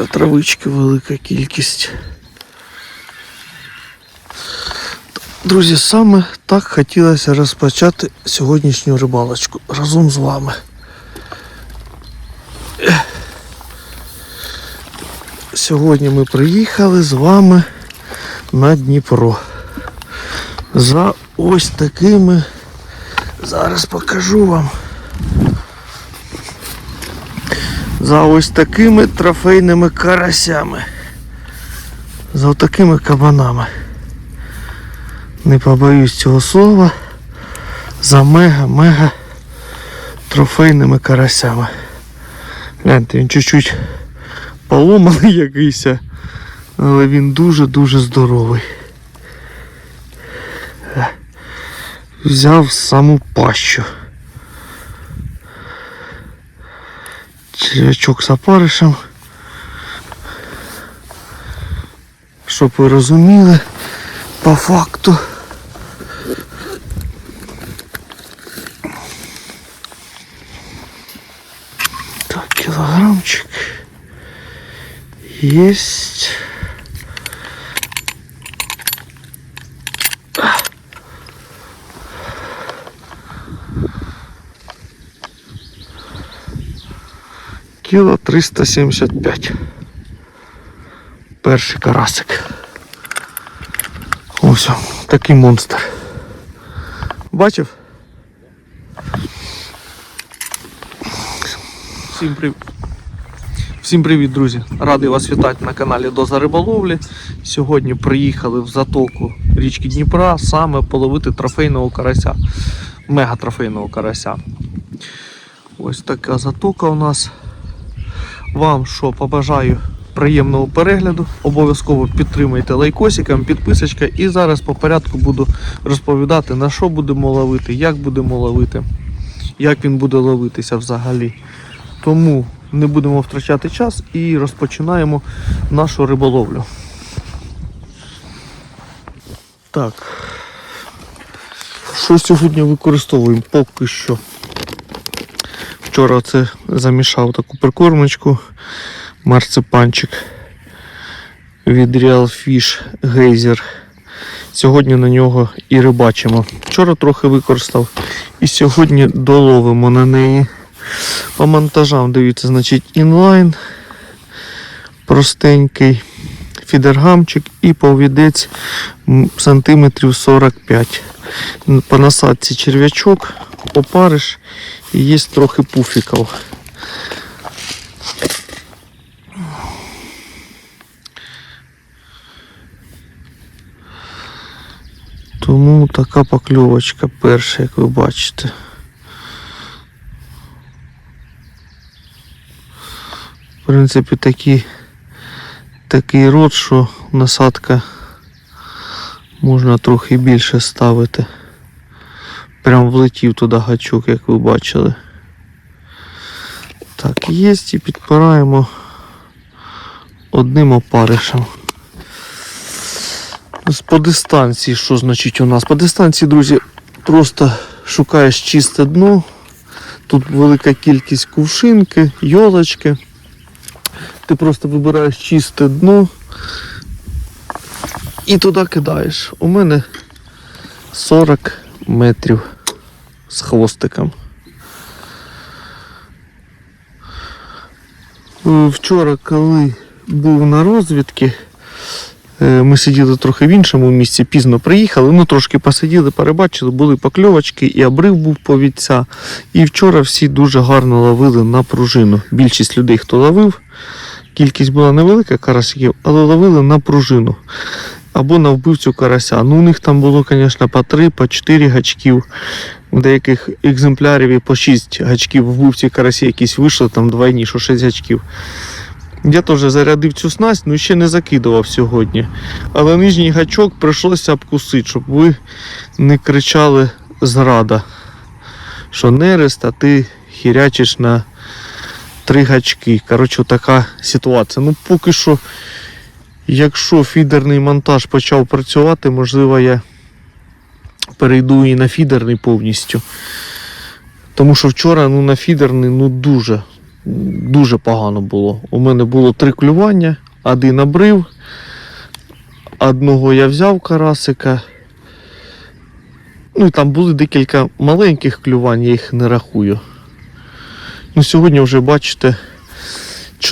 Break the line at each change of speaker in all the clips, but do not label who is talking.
Біля травички велика кількість. Друзі, саме так хотілося розпочати сьогоднішню рибалочку разом з вами. Сьогодні ми приїхали з вами на Дніпро. За ось такими. Зараз покажу вам. За ось такими трофейними карасями. За такими кабанами. Не побоюсь цього слова. За мега-мега трофейними карасями. Гляньте, він чуть-чуть поломаний якийсь, але він дуже-дуже здоровий. Взяв саму пащу. Червячок з опаришем. Щоб ви розуміли, по факту. Так, килограммчик есть. Кіло 375. Перший карасик. Ось такий монстр. Бачив? Всім привіт. Всім привіт, друзі! Радий вас вітати на каналі Доза Риболовлі. Сьогодні приїхали в затоку річки Дніпра саме половити трофейного карася. Мега трофейного карася. Ось така затока у нас. Вам що побажаю приємного перегляду. Обов'язково підтримайте лайкосиком, підписочка. І зараз по порядку буду розповідати, на що будемо ловити, як будемо ловити, як він буде ловитися взагалі. Тому не будемо втрачати час і розпочинаємо нашу риболовлю. Так. Що сьогодні використовуємо? Поки що. Вчора це замішав таку прикормочку, марципанчик від Real Fish Geyser. Сьогодні на нього і рибачимо. Вчора трохи використав і сьогодні доловимо на неї. По монтажам, дивіться, значить, інлайн простенький фідергамчик і повідець сантиметрів 45. По насадці черв'ячок, опариш і є трохи пуфіків. Тому така покльовочка перша, як ви бачите. В принципі, такий, такий рот, що насадка можна трохи більше ставити. Прям влетів туди гачок, як ви бачили. Так, є і підпираємо одним опаришем. По дистанції, що значить у нас? По дистанції, друзі, просто шукаєш чисте дно. Тут велика кількість кувшинки, йолочки. Ти просто вибираєш чисте дно і туди кидаєш. У мене 40 метрів з хвостиком. Е, Вчора, коли був на розвідки, е, ми сиділи трохи в іншому місці, пізно приїхали, ну трошки посиділи, перебачили, були покльовочки, і обрив був повідця. І вчора всі дуже гарно ловили на пружину. Більшість людей, хто ловив, кількість була невелика карасиків, але ловили на пружину. Або на вбивцю карася. Ну, у них там було, звісно, по 3, по 4 гачків. Деяких екземплярів і по 6 гачків вбивці карасі якісь вийшли, там двойні, що 6 гачків. Я теж зарядив цю снасть, ну ще не закидував сьогодні. Але нижній гачок прийшлося обкусити, щоб ви не кричали зрада, що нерест, а ти хірячиш на три гачки. Коротше, така ситуація. Ну, поки що, якщо фідерний монтаж почав працювати, можливо, я перейду і на фідерний повністю. Тому що вчора ну, на фідерний ну, дуже дуже погано було. У мене було три клювання, один обрив. Одного я взяв карасика. Ну і там були декілька маленьких клювань, я їх не рахую. Ну, сьогодні вже бачите,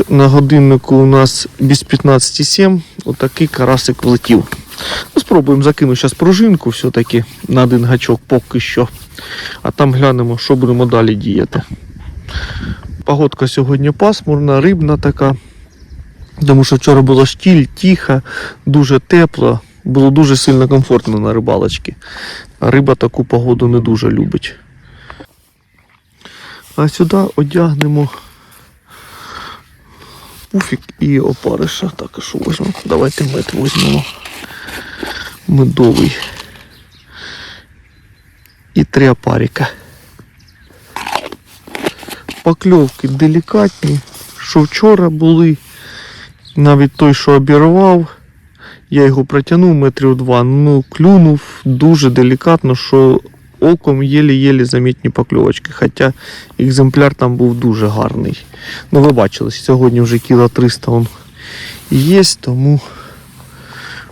на годиннику у нас без 15,7 отакий карасик влетів. Ну, спробуємо закину зараз пружинку все-таки на один гачок поки що. А там глянемо, що будемо далі діяти. Погодка сьогодні пасмурна, рибна така. Тому що вчора було штіль, тихо, дуже тепло, було дуже сильно комфортно на рибалочці. А риба таку погоду не дуже любить. А сюди одягнемо пуфік і опариша. Так, що візьмемо? Давайте мед візьмемо. Медовий. І три опарика. Покльовки делікатні, що вчора були. Навіть той, що обірвав, я його протягнув метрів два, ну клюнув дуже делікатно, що оком єлі-єлі замітні покльовочки. Хоча екземпляр там був дуже гарний. Ну, ви бачили, сьогодні вже кіло 300 он є, тому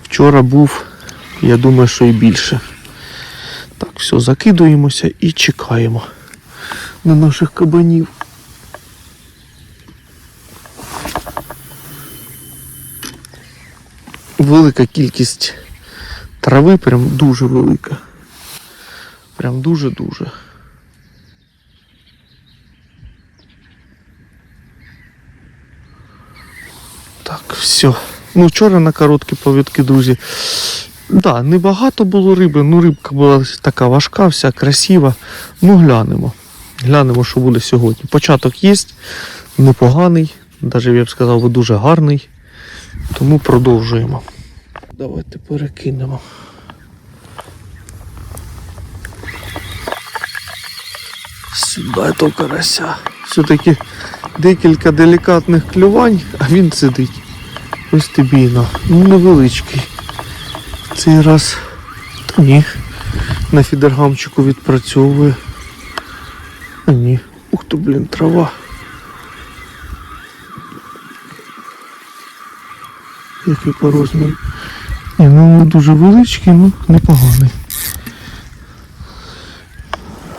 вчора був, я думаю, що і більше. Так, все, закидуємося і чекаємо на наших кабанів. велика кількість трави, прям дуже велика. Прям дуже-дуже. Так, все. Ну, вчора на короткі повідки, друзі. Да, небагато було риби, ну рибка була така важка, вся красива. Ну, глянемо. Глянемо, що буде сьогодні. Початок є, непоганий, навіть я б сказав, дуже гарний. Тому продовжуємо. Давайте перекинемо. Сюди то карася. Все-таки декілька делікатних клювань, а він сидить. Ось тобі і на. Ну невеличкий. Цей раз та ні. На фідергамчику відпрацьовує. А ні. Ух ти, блін, трава. Який по розміру. Ні, ну дуже величкий, ну непоганий.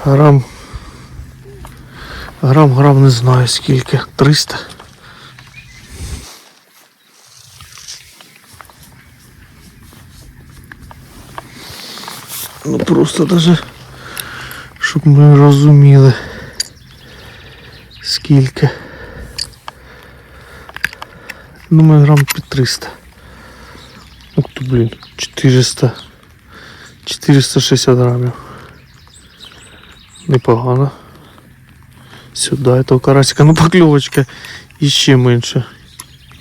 Грам. Грам, грам не знаю скільки. 300. Ну просто даже, щоб ми розуміли скільки. Думаю, грам під 300. Ух ты, блин, 400. 460 грамів. Непогано. Сюди этого карасика. Ну покльовочка іще менше.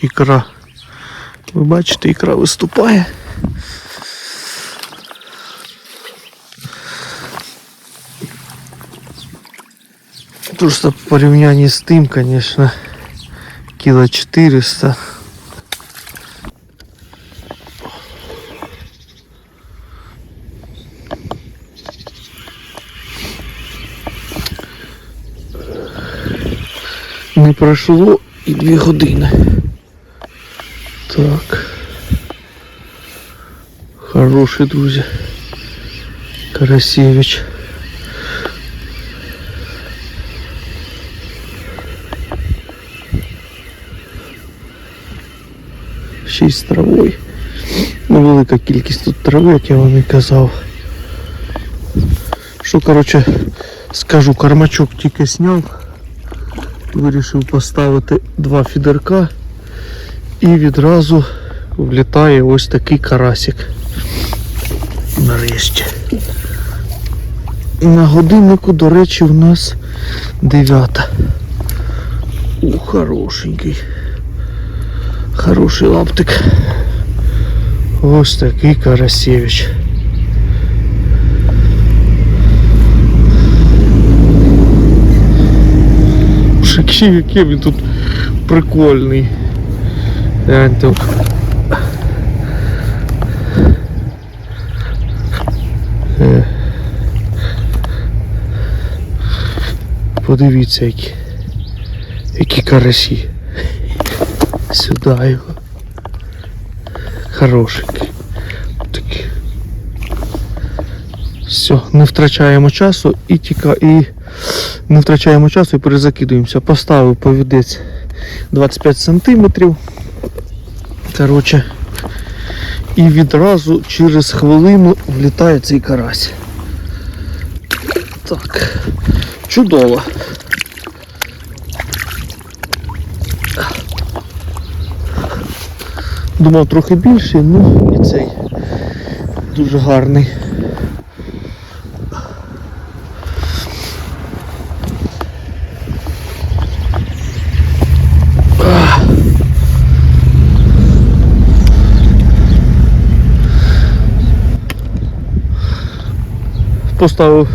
Ікра. Ви бачите, ікра виступає. Просто в порівнянні з тим, конечно, кіло 400. Пройшло і дві години. Так. Хороший, друзі. Карасевич. Ще й з травою. Ну, велика кількість тут трави, як я вам і казав. Що, коротше, скажу, кармачок тільки зняв. Вирішив поставити два фідерка і відразу влітає ось такий карасик. Нарешті. На годиннику, до речі, у нас дев'ята. У, хорошенький. Хороший лаптик. Ось такий Карасевич. Який, який він тут прикольний. Гляньте. Е. Подивіться, який, Які карасі. Сюди його. Хорошенький. Такі. Все, не втрачаємо часу і тіка, і не втрачаємо часу і перезакидуємося. Поставив повідець 25 сантиметрів. Коротше. І відразу через хвилину влітає цей карась. Так, чудово. Думав трохи більший, ну і цей дуже гарний. Поставив,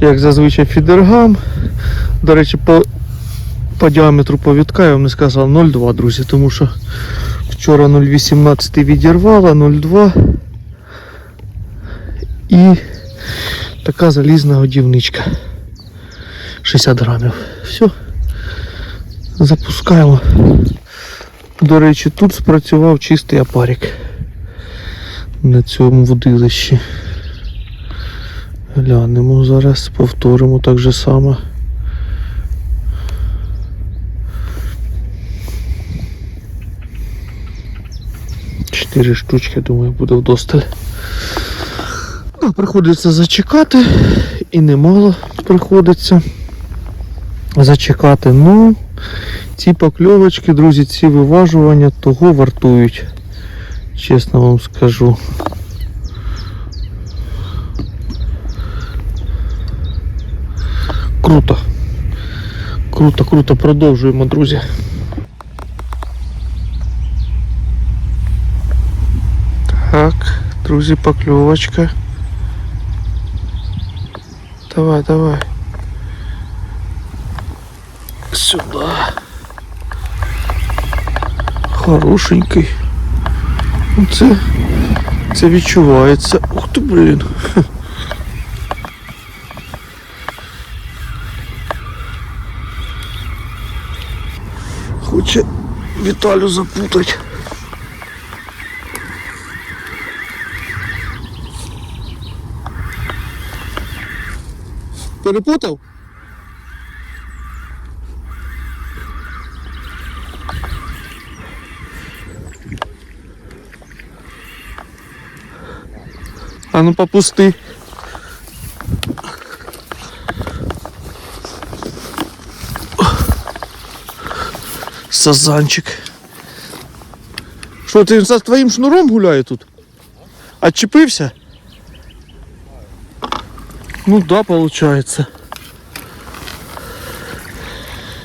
як зазвичай, фідергам. До речі, по, по діаметру повідка я вам не сказав 0,2, друзі, тому що вчора 0,18 відірвала, 0,2 і така залізна годівничка. 60 грамів. Все. Запускаємо. До речі, тут спрацював чистий апарик на цьому водилищі. Глянемо зараз, повторимо так же само. Чотири штучки, думаю, буде вдосталь. Ну, приходиться зачекати і немало приходиться зачекати. Ну, ці покльовочки, друзі, ці виважування того вартують. Чесно вам скажу. Круто. Круто, круто, продовжуємо, друзі. Так, друзі, покльовочка. Давай, давай. Сюда. Хорошенький. Ну, Це, це відчувається. Ух ти, блін. Віталю запутать. Перепутав? А ну попусти. Сазанчик. Що, ти за твоїм шнуром гуляє тут? Отчепився? Ну да, получается.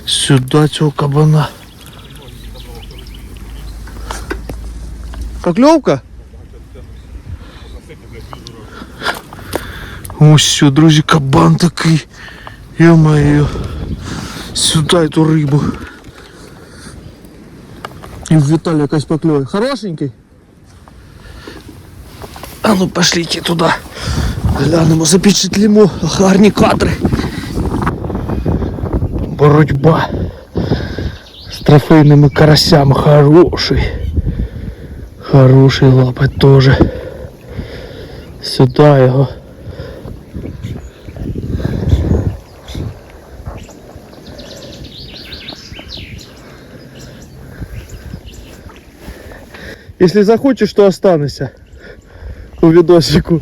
Сюда цього кабана. Поклевка? Ось все, друзі, кабан такий. Ё-моё. Сюда эту рибу. І в Віталія якась покльовка. Хорошенький? А ну пошліть туди. Глянемо, запечатлімо гарні кадри. Боротьба з трофейними карасями. Хороший. Хороший лапать теж. Сюди його. Если захочешь, то останешься у відосику.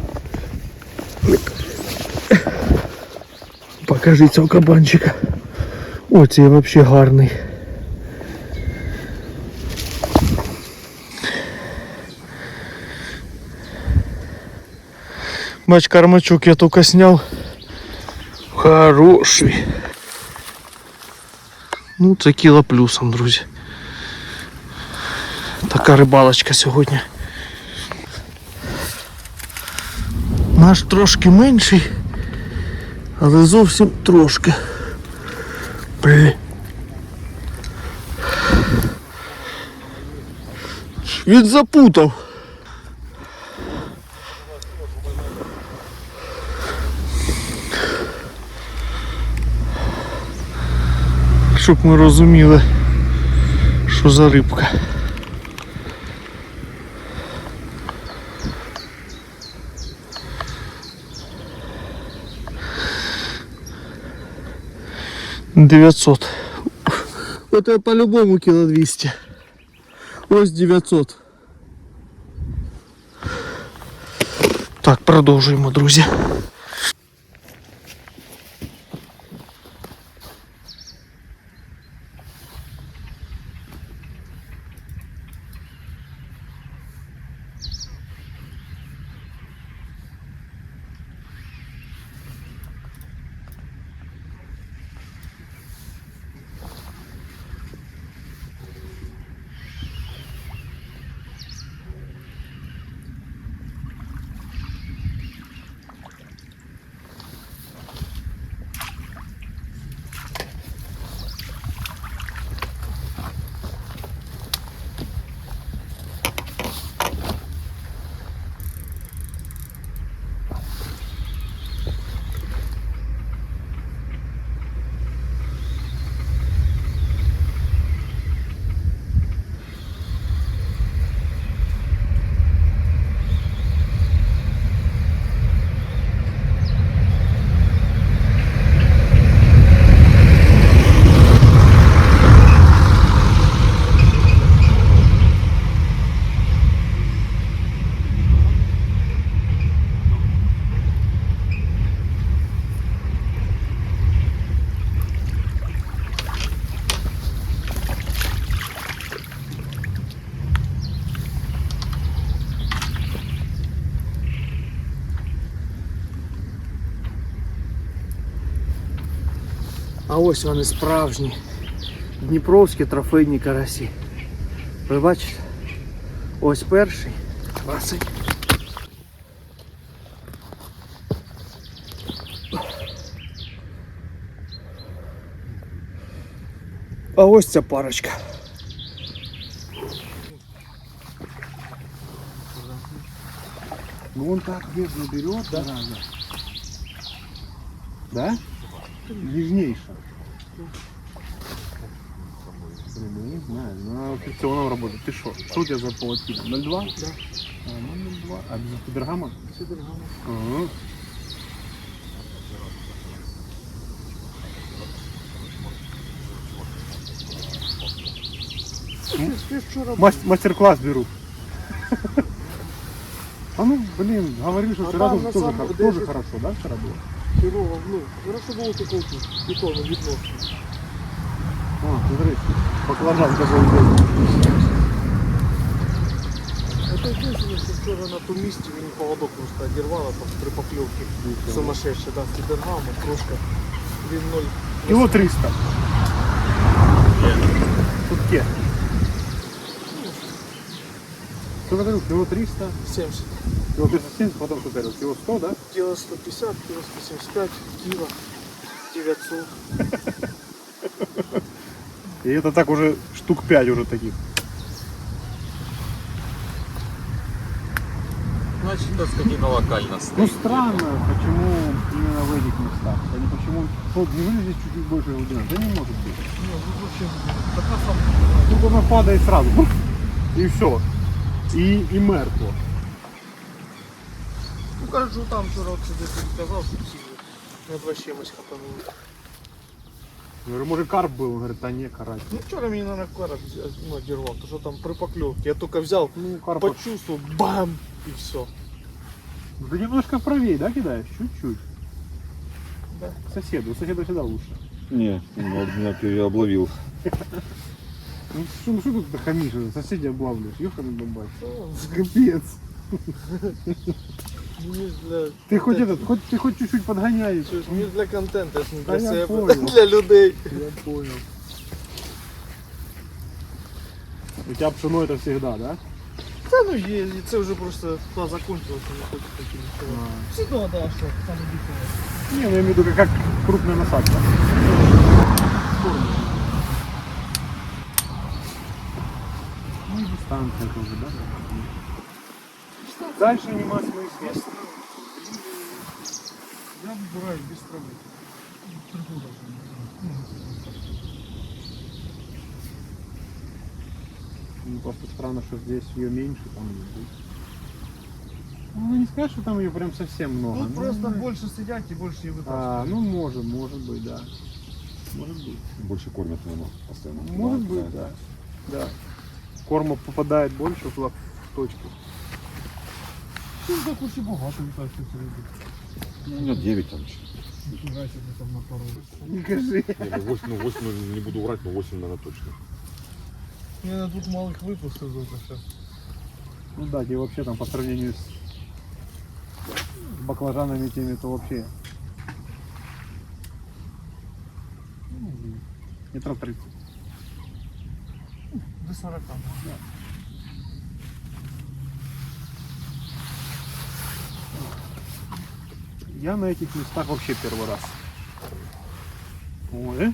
Покажи цього кабанчика. О, цей вообще гарний. Бач, кармачок я только снял. Хороший. Ну, це кіло плюсом, друзі. Така рибалочка сьогодні. Наш трошки менший, але зовсім трошки. Блін. Він запутав. щоб ми розуміли, що за рибка. Дев'ятсот. Это по-любому кило 200. Ось 900. Так, продовжуємо, друзі. ось вони справжні дніпровські трофейні карасі. Ви бачите? Ось перший. Красень. А ось ця парочка.
Ну он так нежно берет, да? Да? Нежнейшо. Блин, ну не знаю, ну операционного работает. Ты что? Что у тебя за полотина? 0,2? Да. А, ну 0,2. А без педергама? Ага. Мастер-класс беру. А ну, блин, говорю, что
А
вчера
там
тоже, тоже хорошо, да, вчера было?
Хірово, ну, хорошо було такого бетону відносно.
О, смотри, баклажан какой идет.
Это единственное, що вчора на тому місці мені поводок просто одірвало там при покльовці. Сумасшедше, да, фідергами, трошки. Він ноль.
Кило 300. Сутки. Что говорю, кило 300,
70.
кило 370, потом что говорил, кило 100, да?
Кіло 150, кіло 175, кіло 900.
И это так уже штук 5 уже таких.
Значит, это скотина локально
Ну
стоит.
странно, почему именно в этих местах. А не почему, вот неужели здесь чуть-чуть больше глубина? Да не может быть.
Ні, ну зачем? Так на самом
Тут она падает сразу. бух, И все. И, и мертво.
Ну кажу, там вчора от сюди сказав, що всі не два чимось хапанули.
Говорю, может карп был? Он говорит, да не, карась.
Ну вчора мені на карп ну, одірвав, то що там при покльовці. Я тільки взяв,
Ну, карп
почувствовал, бам, і все.
Ну, Ты немножко правее, да, кидаешь? Чуть-чуть.
Да.
К соседу. У соседа всегда лучше.
Не, он меня переобловил.
Ну что, ну, что тут ты хамишь? Соседи облавливаешь. Ёханый бабай.
Ну,
Капец.
Мені для...
Ты хоть этот, хоть ты хоть чуть-чуть подгоняешь.
Чуєш, мені для контенту, ж не
Та
для
я
себе,
понял.
для людей.
Я понял. У тебя пшено это всегда, да?
Та ну є, і це вже просто та закончилося, не хочу такі нічого. Все одно, да, що там діти.
Не, ну я имею в виду, как крупная насадка. Ну станция тоже, да? Что? Дальше нема смысла.
Я выбираю без травы.
Ну, просто странно, что здесь ее меньше, там ну, не скажешь, что там ее прям совсем много.
Тут
ну,
просто ну, больше сидят и больше ее
а, вытаскивают. А, ну, может, может быть, да. Может быть.
Больше кормят, наверное, постоянно.
Может да, быть, да. да. да Корма попадает больше в лап- в точку.
Ну, так уж і багато літають ці риби.
Ну, у меня 9 там.
Ніфіга собі там на пару.
Не кажи.
Не, ну 8, ну 8 ну, не буду врать, но 8, наверное, точно.
Я тут малих випустив тут ще.
Ну да, где вообще там по сравнению с баклажанами теми, то вообще. Ну, Метров 30.
До 40.
Я на этих местах вообще первый раз. Ой.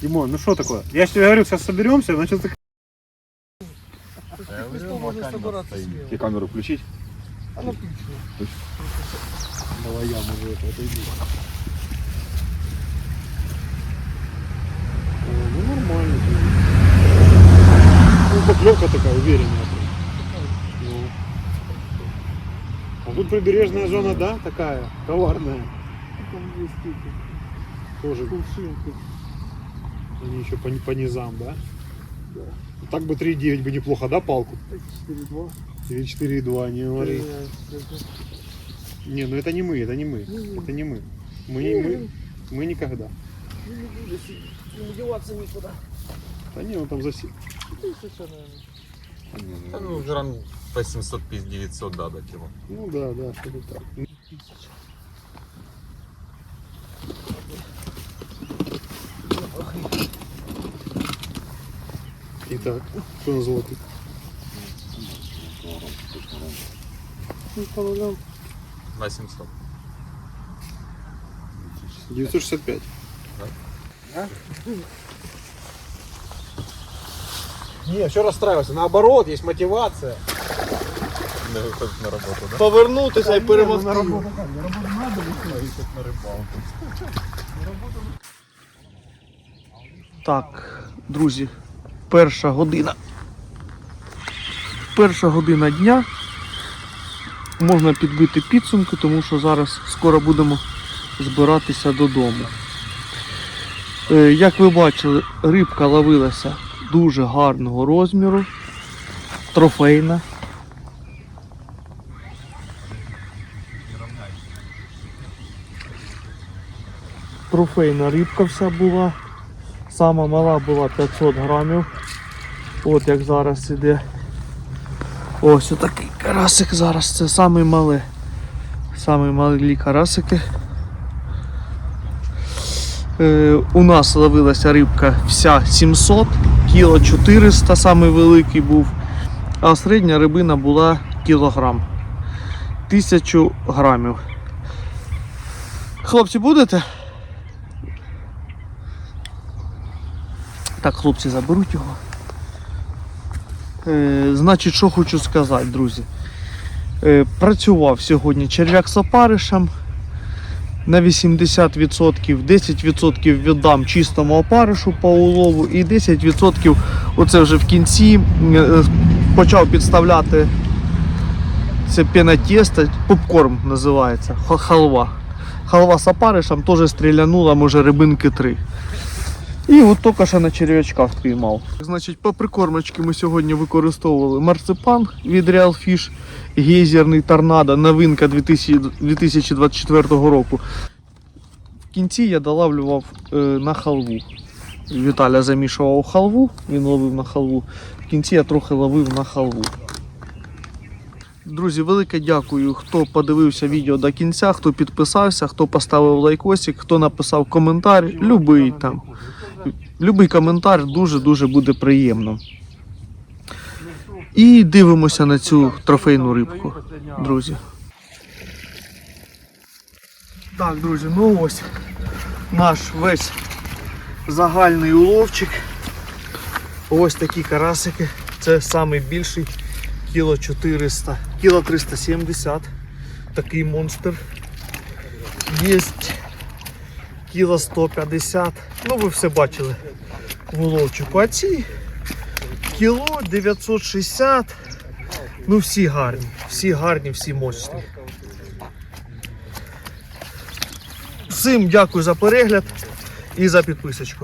Димон, ну что такое? Я же тебе говорил, сейчас соберемся, начал ты...
Тебе камеру включить?
А ну включу.
Давай я могу это отойду. О, ну нормально. Ну, поклевка такая уверенная. Ну. А тут прибережная зона, да, такая, коварная.
Там є скільки.
Тоже
Кувшинки.
они еще по, по низам, да? Так бы 3,9 бы неплохо, да, палку?
4-2.
Или 4,2, не говори. Не, ну это не мы, это не мы. Это не мы. Мы, не- мы, мы никогда.
Не буде сидіти. Не діватися нікуди.
Да не, он там засел.
Тисяча, мабуть.
Да, ну, грам по 750-900, да, до кило.
Ну да, да, что-то так. Итак, что на золотых? Ну, по нулям.
На 700.
965.
Не, что расстраиваться? Наоборот, есть мотивация.
Не выходит на работу, да?
Повернутися і перемогти.
На рыбалку.
Так, друзі, перша година. Перша година дня. Можна підбити підсумки, тому що зараз скоро будемо збиратися додому. Е, Як ви бачили, рибка ловилася дуже гарного розміру, трофейна. Трофейна рибка вся була. Сама мала була 500 грамів. От як зараз іде. Ось отакий карасик зараз. Це самий малий. Самі малі карасики. Е, у нас ловилася рибка вся 700, кіло 400 самий великий був, а середня рибина була кілограм. 1000 грамів. Хлопці, будете? Так, хлопці заберуть його. Е, значить, що хочу сказати, друзі. Е, працював сьогодні черв'як з опаришем на 80%, 10% віддам чистому опаришу по улову і 10% оце вже в кінці е, почав підставляти це пенотесто, попкорн називається, халва. Халва з опаришем теж стрілянула, може рибинки 3. І от тільки що на черв'ячках піймав. Значить, по прикормочці ми сьогодні використовували марципан від Real Fish, гейзерний торнадо, новинка 2024 року. В кінці я долавлював е, на халву. Віталя замішував халву, він ловив на халву. В кінці я трохи ловив на халву. Друзі, велике дякую, хто подивився відео до кінця, хто підписався, хто поставив лайкосик, хто написав коментар, любий там. Любий коментар дуже-дуже буде приємно. І дивимося на цю трофейну рибку, друзі. Так, друзі, ну ось наш весь загальний уловчик. Ось такі карасики. Це найбільший кіло 400, кіло 370. Такий монстр. Є кіло 150. Ну ви все бачили воловчику. А ці кіло 960. Ну всі гарні, всі гарні, всі мощні. Всім дякую за перегляд і за підписочку.